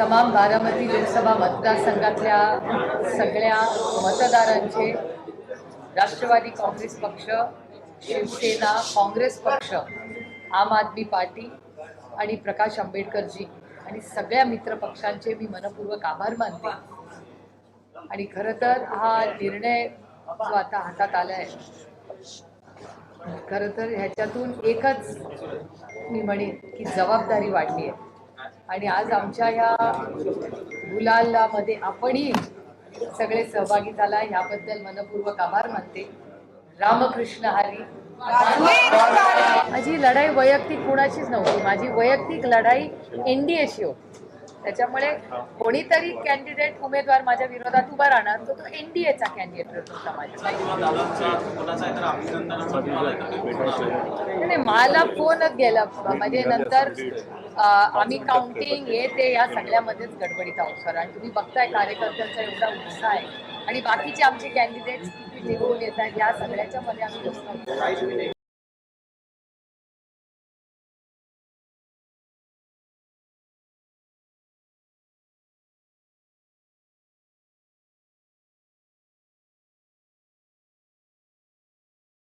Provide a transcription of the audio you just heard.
तमाम बारामती लोकसभा मतदारसंघातल्या सगळ्या मतदारांचे राष्ट्रवादी काँग्रेस पक्ष शिवसेना काँग्रेस पक्ष आम आदमी पार्टी आणि प्रकाश आंबेडकरजी आणि सगळ्या मित्र पक्षांचे मी मनपूर्वक आभार मानते. आणि खरं तर हा निर्णय जो आता हातात आला आहे खरं तर ह्याच्यातून एकच मी म्हणेन की जबाबदारी वाढली आहे. आणि आज आमच्या ह्या गुलालामध्ये आपणही सगळे सहभागी झाला. ह्याबद्दल मनपूर्वक आभार मानते. रामकृष्ण हरी. माझी लढाई वैयक्तिक कुणाचीच नव्हती. माझी वैयक्तिक लढाई एनडीएशी होती. त्याच्यामुळे कोणीतरी कॅन्डिडेट उमेदवार माझ्या विरोधात उभा राहणार तो तो एनडीएचा कॅन्डिडेट होता माझ्या नाही, नाही, मला फोनच गेला म्हणजे नंतर आम्ही काउंटिंग हे ते या सगळ्यामध्येच गडबडीत आहोत सर. आणि तुम्ही बघताय कार्यकर्त्यांचा एवढा उत्साह आहे. आणि बाकीचे आमचे कॅन्डिडेट किती निवडून येत या सगळ्याच्या मध्ये आम्ही